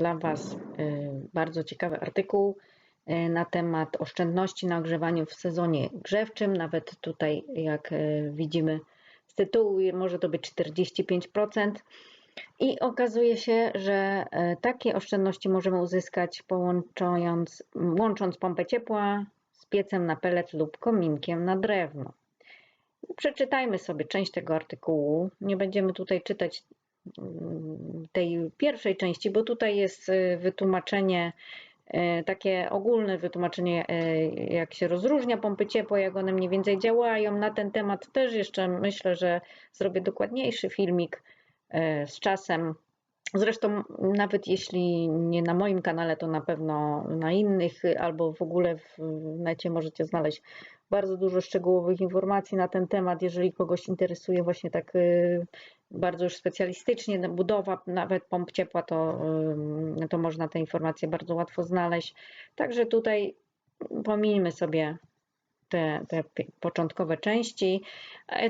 dla Was y, bardzo ciekawy artykuł y, na temat oszczędności na ogrzewaniu w sezonie grzewczym. Nawet tutaj, jak y, widzimy z tytułu, może to być 45%. I okazuje się, że takie oszczędności możemy uzyskać łącząc pompę ciepła z piecem na pelet lub kominkiem na drewno. Przeczytajmy sobie część tego artykułu. Nie będziemy tutaj czytać tej pierwszej części, bo tutaj jest y, wytłumaczenie, y, takie ogólne wytłumaczenie, y, jak się rozróżnia pompy ciepła, jak one mniej więcej działają. Na ten temat też jeszcze myślę, że zrobię dokładniejszy filmik z czasem. Zresztą, nawet jeśli nie na moim kanale, to na pewno na innych, albo w ogóle w necie możecie znaleźć bardzo dużo szczegółowych informacji na ten temat. Jeżeli kogoś interesuje właśnie tak y, bardzo już specjalistycznie budowa nawet pomp ciepła, to, y, to można te informacje bardzo łatwo znaleźć. Także tutaj pomijmy sobie te, te początkowe części.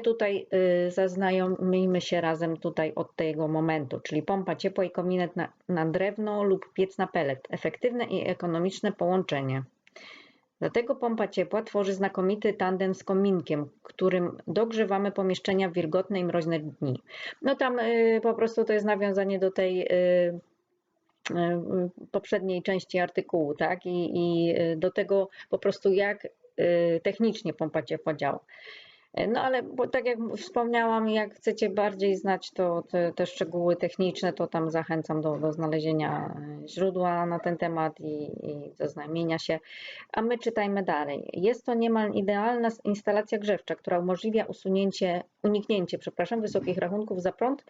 Tutaj y, zaznajomimy się razem tutaj od tego momentu, czyli pompa ciepła i kominet na, na drewno lub piec na pelet. Efektywne i ekonomiczne połączenie. Dlatego pompa ciepła tworzy znakomity tandem z kominkiem, którym dogrzewamy pomieszczenia w wilgotne i mroźne dni. No tam y, po prostu to jest nawiązanie do tej y, y, poprzedniej części artykułu, tak? I, I do tego po prostu jak technicznie pompa ciepła działa. No ale bo tak jak wspomniałam, jak chcecie bardziej znać to, te, te szczegóły techniczne, to tam zachęcam do, do znalezienia źródła na ten temat i, i zaznajmienia się. A my czytajmy dalej. Jest to niemal idealna instalacja grzewcza, która umożliwia usunięcie, uniknięcie przepraszam, wysokich rachunków za prąd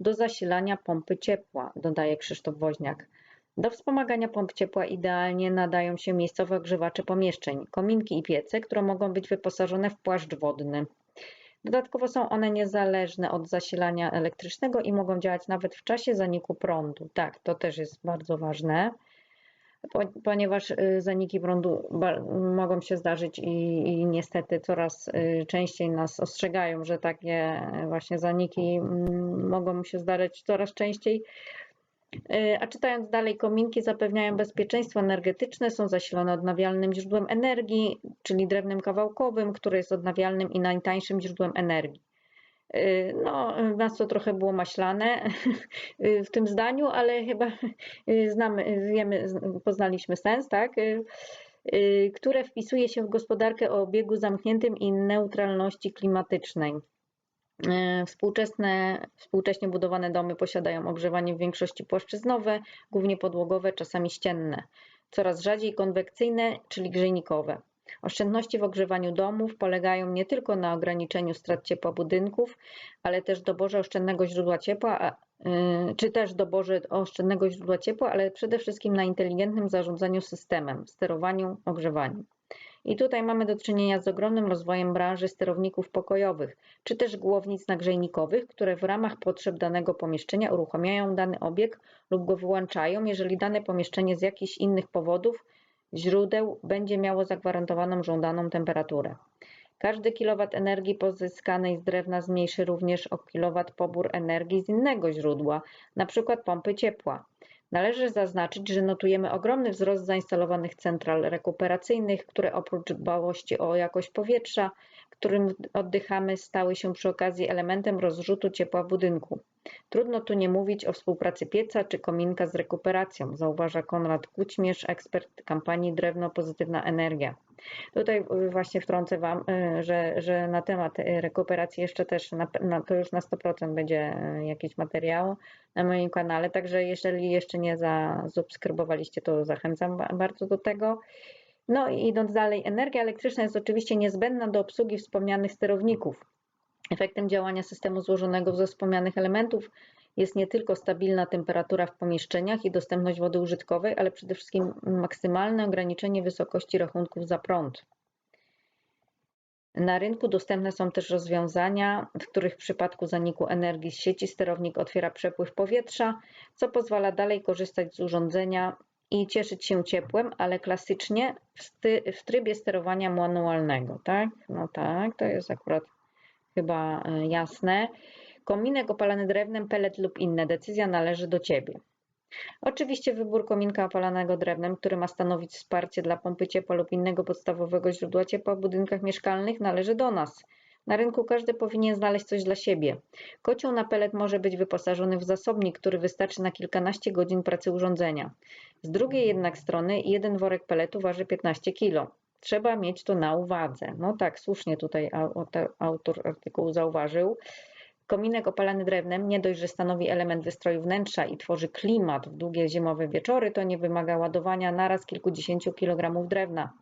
do zasilania pompy ciepła, dodaje Krzysztof Woźniak. Do wspomagania pomp ciepła idealnie nadają się miejscowe ogrzewacze pomieszczeń, kominki i piece, które mogą być wyposażone w płaszcz wodny. Dodatkowo są one niezależne od zasilania elektrycznego i mogą działać nawet w czasie zaniku prądu. Tak, to też jest bardzo ważne, ponieważ y, zaniki prądu mogą się zdarzyć i, i niestety coraz y, częściej nas ostrzegają, że takie właśnie zaniki mm, mogą się zdarzyć coraz częściej. E, a czytając dalej, kominki zapewniają bezpieczeństwo energetyczne, są zasilone odnawialnym źródłem energii, czyli drewnem kawałkowym, które jest odnawialnym i najtańszym źródłem energii. E, no, nas to trochę było maślane w tym zdaniu, ale chyba znamy, wiemy, poznaliśmy sens, tak? E, które wpisuje się w gospodarkę o obiegu zamkniętym i neutralności klimatycznej. E, współczesne, współcześnie budowane domy posiadają ogrzewanie w większości płaszczyznowe, głównie podłogowe, czasami ścienne, coraz rzadziej konwekcyjne, czyli grzejnikowe. Oszczędności w ogrzewaniu domów polegają nie tylko na ograniczeniu strat ciepła budynków, ale też doborze oszczędnego źródła ciepła, y, czy też doborze oszczędnego źródła ciepła, ale przede wszystkim na inteligentnym zarządzaniu systemem, sterowaniu, ogrzewaniu. I tutaj mamy do czynienia z ogromnym rozwojem branży sterowników pokojowych, czy też głownic nagrzejnikowych, które w ramach potrzeb danego pomieszczenia uruchamiają dany obieg lub go wyłączają, jeżeli dane pomieszczenie z jakichś innych powodów, źródeł będzie miało zagwarantowaną żądaną temperaturę. Każdy kilowat energii pozyskanej z drewna zmniejszy również o kilowat pobór energii z innego źródła, np. pompy ciepła. Należy zaznaczyć, że notujemy ogromny wzrost zainstalowanych central rekuperacyjnych, które oprócz dbałości o jakość powietrza, którym oddychamy, stały się przy okazji elementem rozrzutu ciepła budynku. Trudno tu nie mówić o współpracy pieca czy kominka z rekuperacją, zauważa Konrad Kućmierz, ekspert kampanii Drewno Pozytywna Energia. Tutaj właśnie wtrącę Wam, y, że, że na temat rekuperacji jeszcze też, na, na, to już na 100% będzie y, jakiś materiał na moim kanale, także jeżeli jeszcze nie zasubskrybowaliście, to zachęcam bardzo do tego. No i idąc dalej, energia elektryczna jest oczywiście niezbędna do obsługi wspomnianych sterowników. Efektem działania systemu złożonego ze wspomnianych elementów jest nie tylko stabilna temperatura w pomieszczeniach i dostępność wody użytkowej, ale przede wszystkim maksymalne ograniczenie wysokości rachunków za prąd. Na rynku dostępne są też rozwiązania, w których w przypadku zaniku energii z sieci sterownik otwiera przepływ powietrza, co pozwala dalej korzystać z urządzenia i cieszyć się ciepłem, ale klasycznie w, w trybie sterowania manualnego, tak? No tak, to jest akurat chyba e, jasne. Kominek opalany drewnem, pelet lub inne. Decyzja należy do Ciebie. Oczywiście wybór kominka opalanego drewnem, który ma stanowić wsparcie dla pompy ciepła lub innego podstawowego źródła ciepła w budynkach mieszkalnych należy do nas. Na rynku każdy powinien znaleźć coś dla siebie. Kocioł na pelet może być wyposażony w zasobnik, który wystarczy na kilkanaście godzin pracy urządzenia. Z drugiej jednak strony jeden worek peletu waży 15 kg. Trzeba mieć to na uwadze. No tak, słusznie tutaj autor artykułu zauważył. Kominek opalany drewnem nie dość, że stanowi element wystroju wnętrza i tworzy klimat w długie zimowe wieczory, to nie wymaga ładowania naraz kilkudziesięciu kilogramów drewna.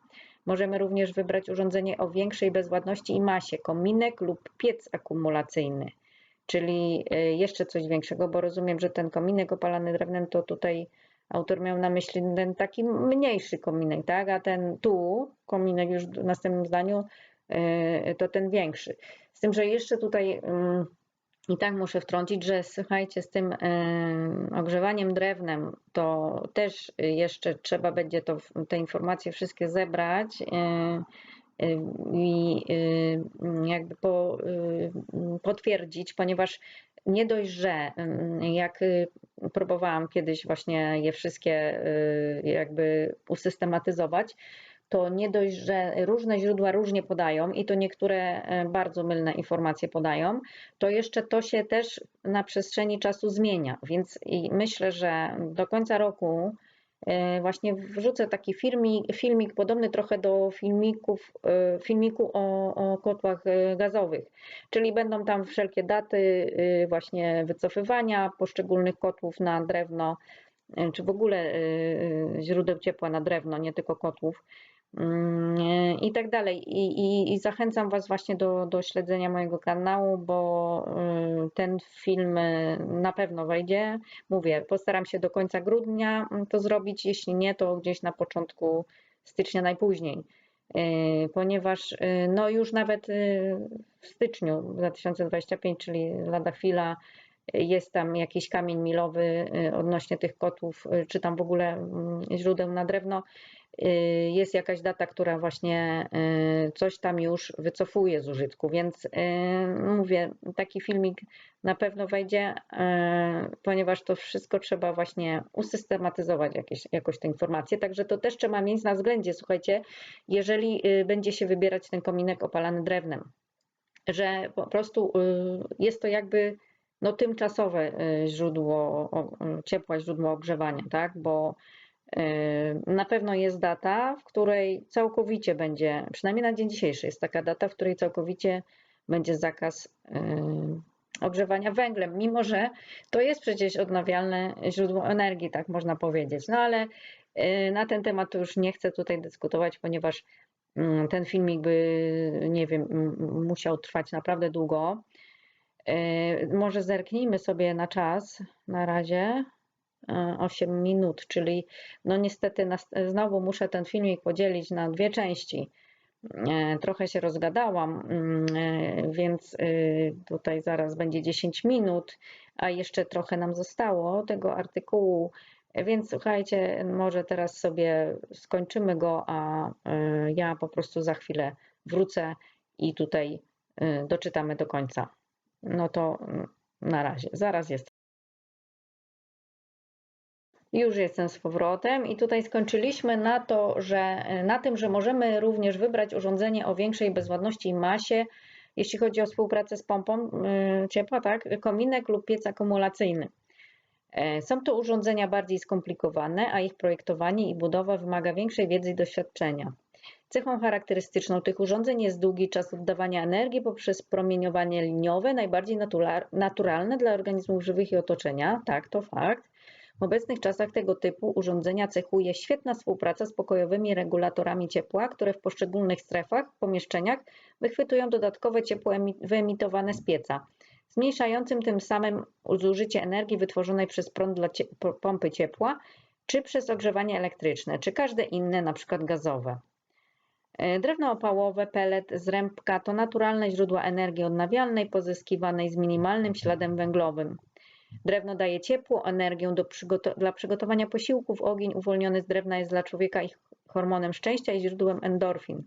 Możemy również wybrać urządzenie o większej bezładności i masie, kominek lub piec akumulacyjny, czyli y, jeszcze coś większego, bo rozumiem, że ten kominek opalany drewnem to tutaj autor miał na myśli ten taki mniejszy kominek, tak? A ten tu, kominek już w następnym zdaniu, y, to ten większy. Z tym, że jeszcze tutaj i tak muszę wtrącić, że słuchajcie, z tym ogrzewaniem drewnem to też jeszcze trzeba będzie to, te informacje wszystkie zebrać i jakby po, potwierdzić, ponieważ nie dość, że jak próbowałam kiedyś właśnie je wszystkie jakby usystematyzować, to nie dość, że różne źródła różnie podają i to niektóre e, bardzo mylne informacje podają, to jeszcze to się też na przestrzeni czasu zmienia. Więc myślę, że do końca roku właśnie wrzucę taki filmik, filmik podobny trochę do filmików, e, filmiku o, o kotłach gazowych, czyli będą tam wszelkie daty właśnie wycofywania poszczególnych kotłów na drewno, czy w ogóle źródeł ciepła na drewno, nie tylko kotłów. Mm, i tak dalej. I, i, I, zachęcam Was właśnie do, do śledzenia mojego kanału, bo y, ten film y, na pewno wejdzie. Mówię, postaram się do końca grudnia mm, to zrobić, jeśli nie, to gdzieś na początku stycznia najpóźniej. Y, ponieważ no już nawet w styczniu 2025, czyli lada chwila, jest tam jakiś kamień milowy odnośnie tych kotłów, czy tam w ogóle mm, źródeł na drewno jest jakaś data, która właśnie y, coś tam już wycofuje z użytku, więc y, mówię, taki filmik na pewno wejdzie, ponieważ to wszystko trzeba właśnie usystematyzować jakieś, jakoś te informacje, także to też trzeba mieć na względzie, słuchajcie, jeżeli będzie się wybierać ten kominek opalany drewnem, że po prostu jest to jakby no, tymczasowe źródło ciepła, źródło ogrzewania, tak, bo na pewno jest data, w której całkowicie będzie, przynajmniej na dzień dzisiejszy jest taka data, w której całkowicie będzie zakaz ogrzewania węglem, mimo że to jest przecież odnawialne źródło energii, tak można powiedzieć. No ale na ten temat już nie chcę tutaj dyskutować, ponieważ ten filmik by, nie wiem, musiał trwać naprawdę długo. Może zerknijmy sobie na czas na razie. 8 minut, czyli no niestety znowu muszę ten filmik podzielić na dwie części. E, trochę się rozgadałam, mm, e, więc tutaj zaraz będzie 10 minut, a jeszcze trochę nam zostało tego artykułu. Więc słuchajcie, może teraz sobie skończymy go, a e, ja po prostu za chwilę wrócę i tutaj doczytamy do końca. No to mm, na razie, zaraz jest. Już jestem z powrotem i tutaj skończyliśmy na to, że na tym, że możemy również wybrać urządzenie o większej bezładności i masie, jeśli chodzi o współpracę z pompą y, ciepła, tak, kominek lub piec akumulacyjny. E, są to urządzenia bardziej skomplikowane, a ich projektowanie i budowa wymaga większej wiedzy i doświadczenia. Cechą charakterystyczną tych urządzeń jest długi czas oddawania energii poprzez promieniowanie liniowe, najbardziej naturalne dla organizmów żywych i otoczenia. Tak, to fakt. W obecnych czasach tego typu urządzenia cechuje świetna współpraca z pokojowymi regulatorami ciepła, które w poszczególnych strefach, pomieszczeniach wychwytują dodatkowe ciepło wyemitowane z pieca, zmniejszającym tym samym zużycie energii wytworzonej przez prąd dla pompy ciepła, czy przez ogrzewanie elektryczne, czy każde inne, np. gazowe. E, drewno opałowe, pelet, zrębka to naturalne źródła energii odnawialnej pozyskiwanej z minimalnym śladem węglowym. Drewno daje ciepło, energię przygoto dla przygotowania posiłków. Ogień uwolniony z drewna jest dla człowieka ich hormonem szczęścia i źródłem endorfin.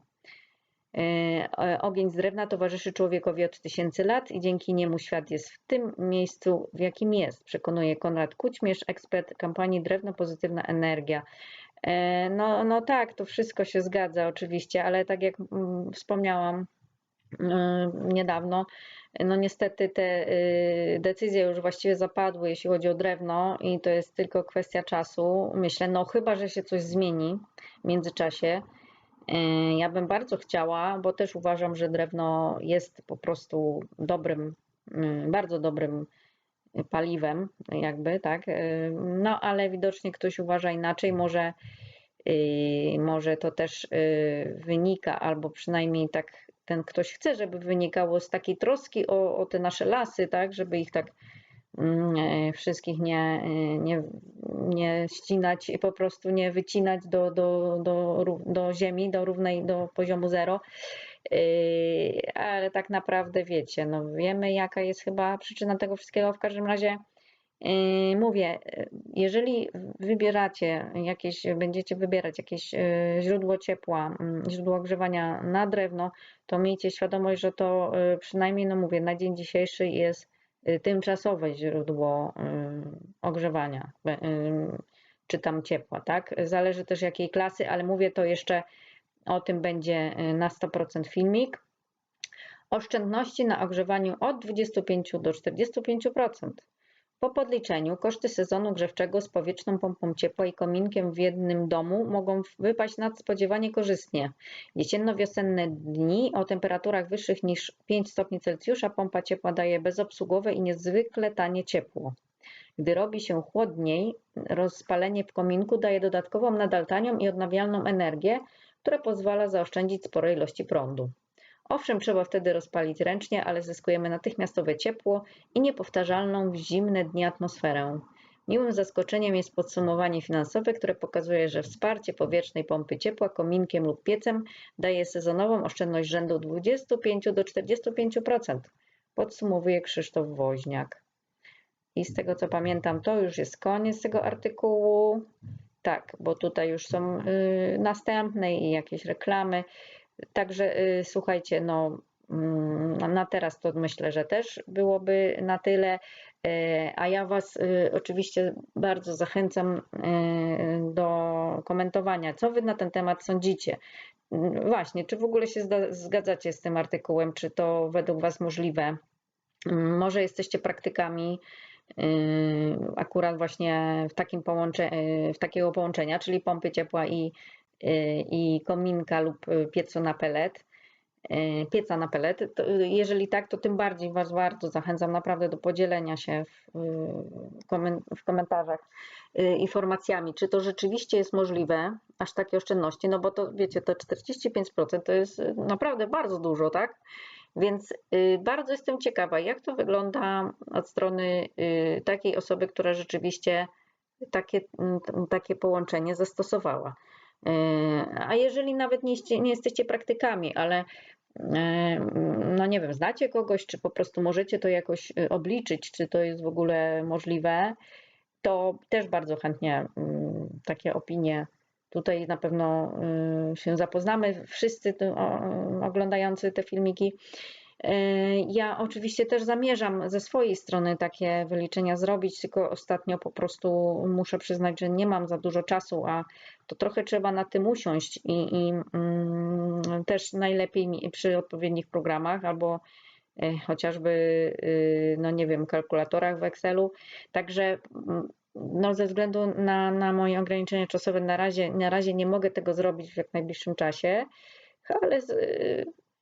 E, Ogień z drewna towarzyszy człowiekowi od tysięcy lat i dzięki niemu świat jest w tym miejscu, w jakim jest, przekonuje Konrad Kućmierz, ekspert kampanii Drewno Pozytywna Energia. E, No, no tak, to wszystko się zgadza oczywiście, ale tak jak mm, wspomniałam niedawno, no niestety te y, decyzje już właściwie zapadły, jeśli chodzi o drewno i to jest tylko kwestia czasu. Myślę, no chyba, że się coś zmieni w międzyczasie. Y, Ja bym bardzo chciała, bo też uważam, że drewno jest po prostu dobrym, y, bardzo dobrym paliwem, jakby, tak. No ale widocznie ktoś uważa inaczej, może, może to też wynika, albo przynajmniej tak ten ktoś chce, żeby wynikało z takiej troski o, o te nasze lasy, tak, żeby ich tak mm, e, wszystkich nie, e, nie, nie ścinać i po prostu nie wycinać do, do, do, do ziemi, do równej, do poziomu zero. Yy, Ale tak naprawdę wiecie, no wiemy jaka jest chyba przyczyna tego wszystkiego. W każdym razie mówię, yy, jeżeli wybieracie jakieś, będziecie wybierać jakieś yy, źródło ciepła, mm, źródło ogrzewania na drewno, to miejcie świadomość, że to yy, przynajmniej, no mówię, na dzień dzisiejszy jest yy, tymczasowe źródło yy, ogrzewania, yy, czy tam ciepła, tak? Zależy też jakiej klasy, ale mówię to jeszcze o tym będzie na 100% filmik. Oszczędności na ogrzewaniu od 25 do 45%. Po podliczeniu koszty sezonu grzewczego z powietrzną pompą ciepła i kominkiem w jednym domu mogą wypaść nadspodziewanie korzystnie. Jesienno-wiosenne dni o temperaturach wyższych niż 5 stopni Celsjusza pompa ciepła daje bezobsługowe i niezwykle tanie ciepło. Gdy robi się chłodniej, rozpalenie w kominku daje dodatkową nadal tanią i odnawialną energię, która pozwala zaoszczędzić spore ilości prądu. Owszem, trzeba wtedy rozpalić ręcznie, ale zyskujemy natychmiastowe ciepło i niepowtarzalną w zimne dni atmosferę. Miłym zaskoczeniem jest podsumowanie finansowe, które pokazuje, że wsparcie powietrznej pompy ciepła kominkiem lub piecem daje sezonową oszczędność rzędu 25 do 45%. Podsumowuje Krzysztof Woźniak. I z tego co pamiętam, to już jest koniec tego artykułu. Tak, bo tutaj już są y, następne i jakieś reklamy. Także y, słuchajcie, no mm, na teraz to myślę, że też byłoby na tyle. Y, A ja Was y, oczywiście bardzo zachęcam do komentowania, co Wy na ten temat sądzicie. Mm, Właśnie, czy w ogóle się zgadzacie z tym artykułem, czy to według Was możliwe? Mm, Może jesteście praktykami akurat właśnie w takim połącze, w takiego połączenia, czyli pompy ciepła i, i kominka lub yy, piecu na pelet, yy, pieca na pelet. Yy, jeżeli tak, to tym bardziej Was bardzo zachęcam naprawdę do podzielenia się w, komen- w komentarzach informacjami, czy to rzeczywiście jest możliwe, aż takie oszczędności, no bo to wiecie, to 45% to jest naprawdę bardzo dużo, tak? Więc y, bardzo jestem ciekawa, jak to wygląda od strony y, takiej osoby, która rzeczywiście takie, takie połączenie zastosowała. Y, A jeżeli nawet nie, nie jesteście praktykami, ale y, no nie wiem, znacie kogoś, czy po prostu możecie to jakoś y, obliczyć, czy to jest w ogóle możliwe, to też bardzo chętnie mm, takie opinie tutaj na pewno y, się zapoznamy, wszyscy oglądający te filmiki. Y, Ja oczywiście też zamierzam ze swojej strony takie wyliczenia zrobić, tylko ostatnio po prostu muszę przyznać, że nie mam za dużo czasu, a to trochę trzeba na tym usiąść i, i mm, też najlepiej przy odpowiednich programach albo y, chociażby, y, no nie wiem, kalkulatorach w Excelu. Także mm, no ze względu na, na moje ograniczenia czasowe na razie, na razie nie mogę tego zrobić w jak najbliższym czasie, ale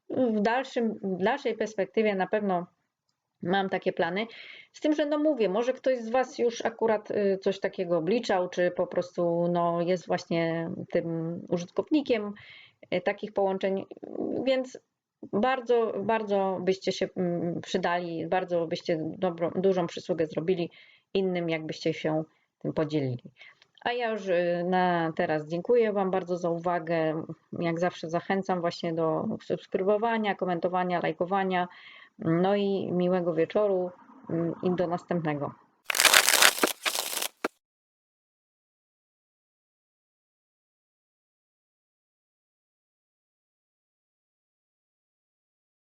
w, dalszym, w dalszej perspektywie na pewno mam takie plany. Z tym, że no mówię, może ktoś z Was już akurat y, coś takiego obliczał, czy po prostu no, jest właśnie tym użytkownikiem y, takich połączeń, więc bardzo, bardzo byście się mm, przydali, bardzo byście dobrą, dużą przysługę zrobili innym, jakbyście się tym podzielili. A ja już y, na teraz dziękuję Wam bardzo za uwagę. Jak zawsze zachęcam właśnie do subskrybowania, komentowania, lajkowania. No i miłego wieczoru mm, i do następnego.